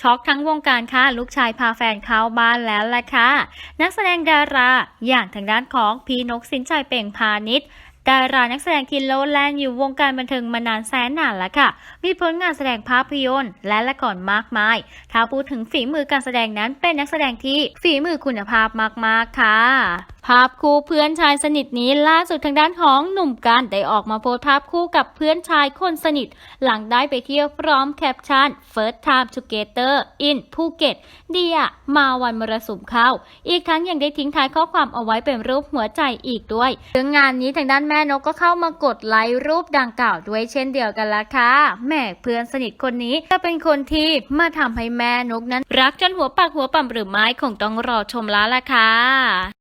ช็อกทั้งวงการค่ะ ลูกชายพาแฟนเข้าบ้านแล้วล่ะค่ะ นักแสดงดาราอย่างทางด้านของพี่นกสินใจเปล่งพาณิชย์ดารานักแสดงที่โลดแล่นอยู่วงการบันเทิงมานานแสนนานแล้วค่ะ มีผลงานแสดงภาพยนตร์ และละครมากมาย ถ้าพูดถึงฝีมือการแสดงนั้นเป็นนักแสดงที่ฝีมือคุณภาพมากๆค่ะภาพคู่เพื่อนชายสนิทนี้ล่าสุดทางด้านของหนุ่มกันได้ออกมาโพสต์ภาพคู่กับเพื่อนชายคนสนิท หลังได้ไปเที่ยวพร้อมแคปชั่น First time together in ภูเก็ตดีอะมาวันมรสุมเข้า อีกทั้งยังได้ทิ้งท้ายข้อความเอาไว้เป็นรูปหัวใจอีกด้วยซึ่งงานนี้ทางด้านแม่นกก็เข้ามากดไลค์รูปดังกล่าวด้วยเช่นเดียวกันละค่ะแม่เพื่อนสนิทคนนี้จะเป็นคนที่มาทำให้แม่นกนั้น รักจนหัวปากหัวปั่มหรือไม่คงต้องรอชมแล้วล่ะค่ะ